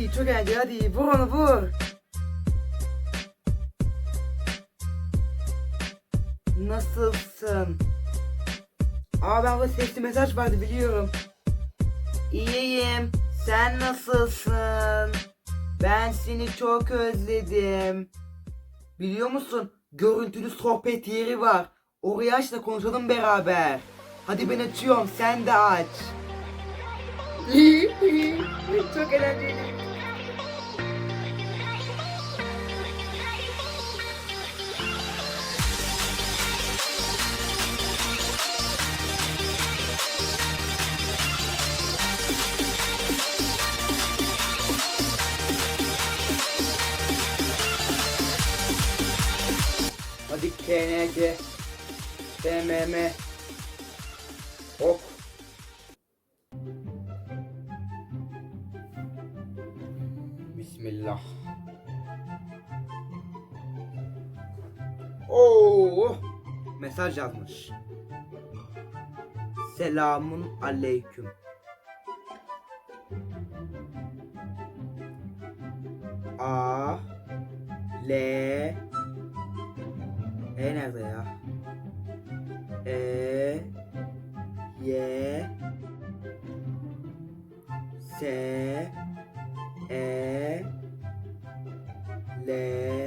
hadi çok eğlenceli hadi vur onu vur. Nasılsın? Aa ben bu sesli mesaj vardı biliyorum. İyiyim. Sen nasılsın? Ben seni çok özledim. Biliyor musun? Görüntülü sohbet yeri var. Oraya aç da konuşalım beraber. Hadi ben açıyorum sen de aç. çok eğlenceli. Hadi KNG BMM Ok. Bismillah. Oo. Mesaj yazmış. Selamun aleyküm. A L E nerede ya? E Y S E L